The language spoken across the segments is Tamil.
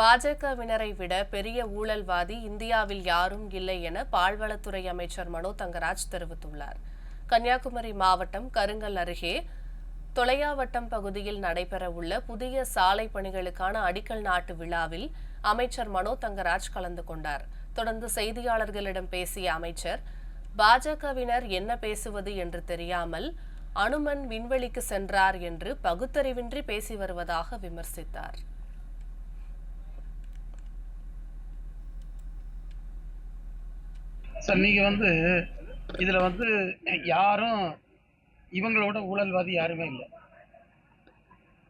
பாஜகவினரை விட பெரிய ஊழல்வாதி இந்தியாவில் யாரும் இல்லை என பால்வளத்துறை அமைச்சர் மனோ தங்கராஜ் தெரிவித்துள்ளார். கன்னியாகுமரி மாவட்டம் கருங்கல் அருகே தொலையாவட்டம் பகுதியில் நடைபெறவுள்ள புதிய சாலை பணிகளுக்கான அடிக்கல் நாட்டு விழாவில் அமைச்சர் மனோ தங்கராஜ் கலந்து கொண்டார். தொடர்ந்து செய்தியாளர்களிடம் பேசிய அமைச்சர் பாஜகவினர் என்ன பேசுவது என்று தெரியாமல் அனுமன் விண்வெளிக்கு சென்றார் என்று பகுத்தறிவின்றி பேசி வருவதாக விமர்சித்தார். சார் நீங்கள் வந்து இதில் வந்து யாரும் இவங்களோட ஊழல்வாதி யாருமே இல்லை.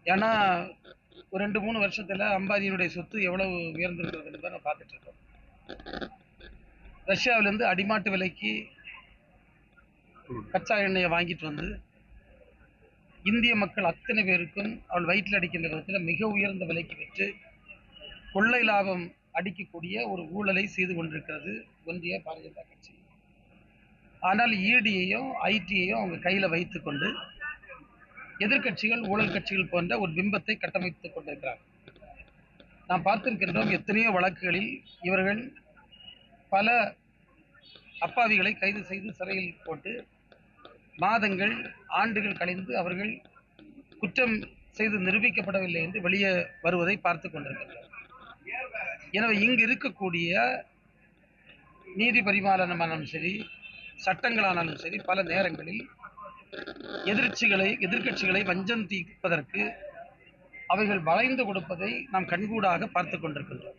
ஏன்னா ஒரு ரெண்டு மூணு வருஷத்தில் அம்பாதியினுடைய சொத்து எவ்வளவு உயர்ந்திருக்கிறதுன்னு நான் பார்த்துட்டு இருக்கோம். ரஷ்யாவிலேருந்து அடிமாட்டு விலைக்கு கச்சா எண்ணெயை வாங்கிட்டு வந்து இந்திய மக்கள் அத்தனை பேருக்கும் அவள் வயிற்றில் அடிக்கின்ற விதத்தில் மிக உயர்ந்த விலைக்கு விற்று கொள்ளை லாபம் அடிக்கக்கூடிய ஒரு ஊழலை செய்து கொண்டிருக்கிறது ஒன்றிய பாரதிய ஜனதா கட்சி. ஆனால் இடியையும் ஐடியையும் அவங்க கையில் வைத்துக்கொண்டு எதிர்கட்சிகள் ஊழல் கட்சிகள் போன்ற ஒரு பிம்பத்தை கட்டமைத்துக் கொண்டிருக்கிறார்கள். நாம் பார்த்திருக்கின்றோம் எத்தனையோ வழக்குகளில் இவர்கள் பல அப்பாவிகளை கைது செய்து சிறையில் போட்டு மாதங்கள் ஆண்டுகள் கழிந்து அவர்கள் குற்றம் செய்து நிரூபிக்கப்படவில்லை என்று வெளியே வருவதை பார்த்து கொண்டிருக்கின்றனர். எனவே இங்கு இருக்கக்கூடிய நீதி பரிமாறணமானாலும் சரி சட்டங்களானாலும் சரி பல நேரங்களில் எதிர்ச்சிகளை எதிர்க்கட்சிகளை வஞ்சம் தீர்ப்பதற்கு அவைகள் வளைந்து கொடுப்பதை நாம் கண்கூடாக பார்த்து கொண்டிருக்கின்றோம்.